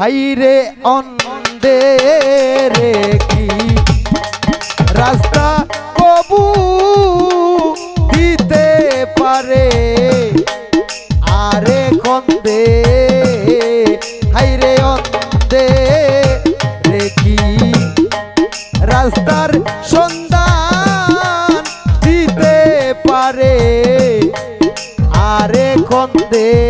হাইরে অন্দে রে কি? রাস্তা কবু দিতে পারে। আরে কন্দে হাইরে অন্দে রে কি? রাস্তার সন্ধান দিতে পারে। আরে কন্দে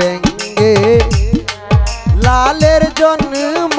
বেঙ্গে লালের জন্ম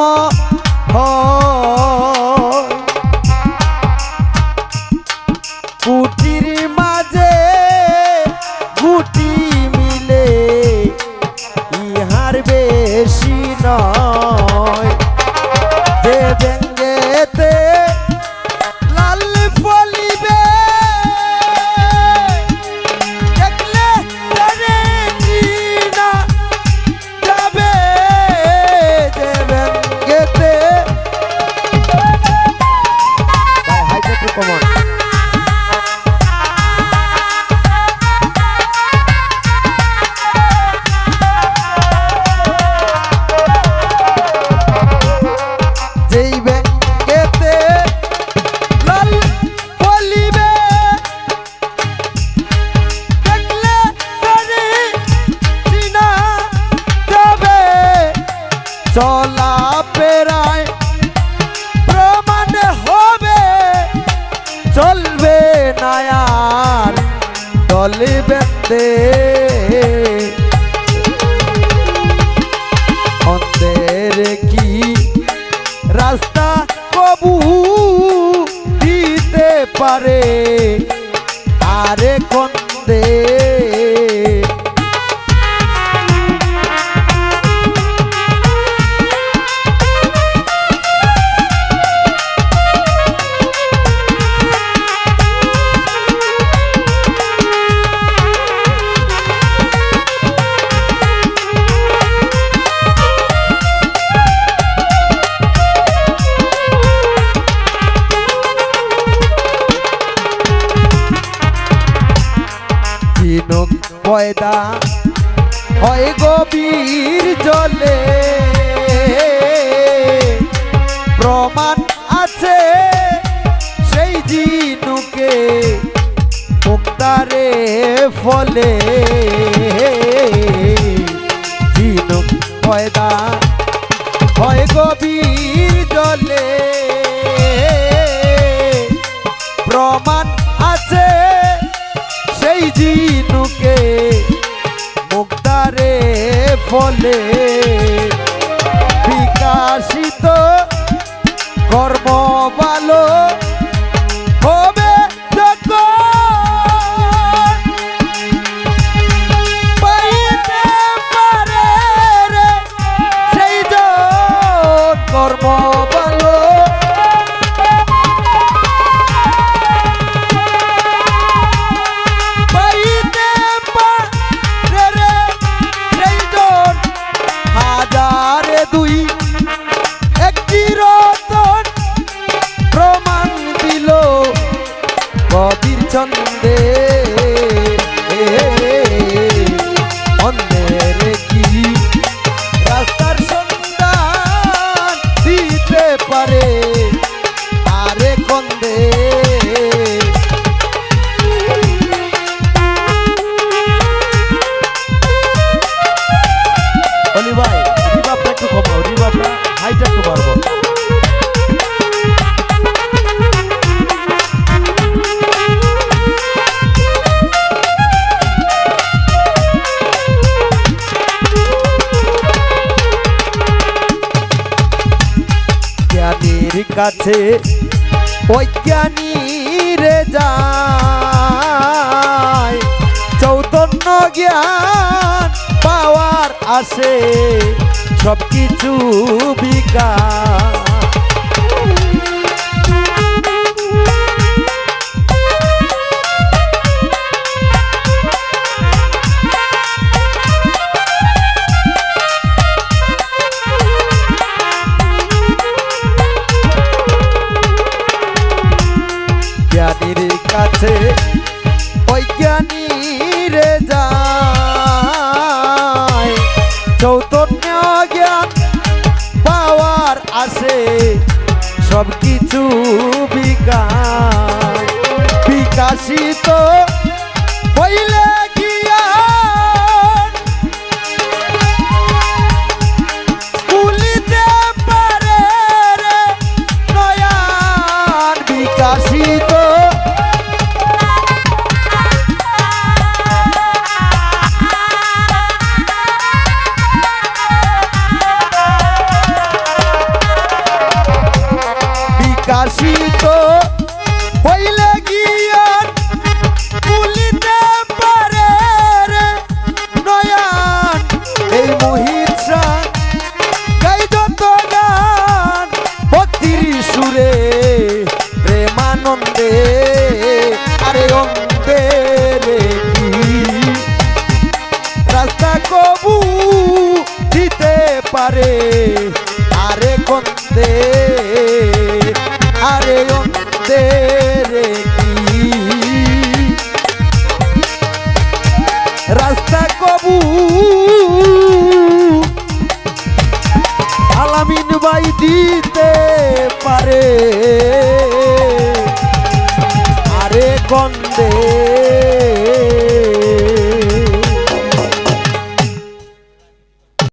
নায়ার দলে বেতে অন্ধের কি রাস্তা কবু দিতে পারে? আরে কন্দে ঝিনুক পয়দা হয় গভীর জলে। প্রমাণ আছে সেই ঝিনুকে মুক্তারে ফলে। ঝিনুক পয়দা হয় গভীর জলে। ফলে কাছে বৈজ্ঞানী রে যায়। চৌতন্য জ্ঞান পাওয়ার আসে সব কিছু বিকাশ। জ্ঞানীর কাছে বৈজ্ঞানী রে যায়। চৌতন্য জ্ঞান পাওয়ার আসে সব কিছু বিকাশ। বিকাশিত হইলে গিয়া আরে কি? রাস্তা কবু দিতে পারে আরে কন্দে আরে অন্দে রে কি? রাস্তা কবু আলামিন বাই দিতে পারে। গন্ধে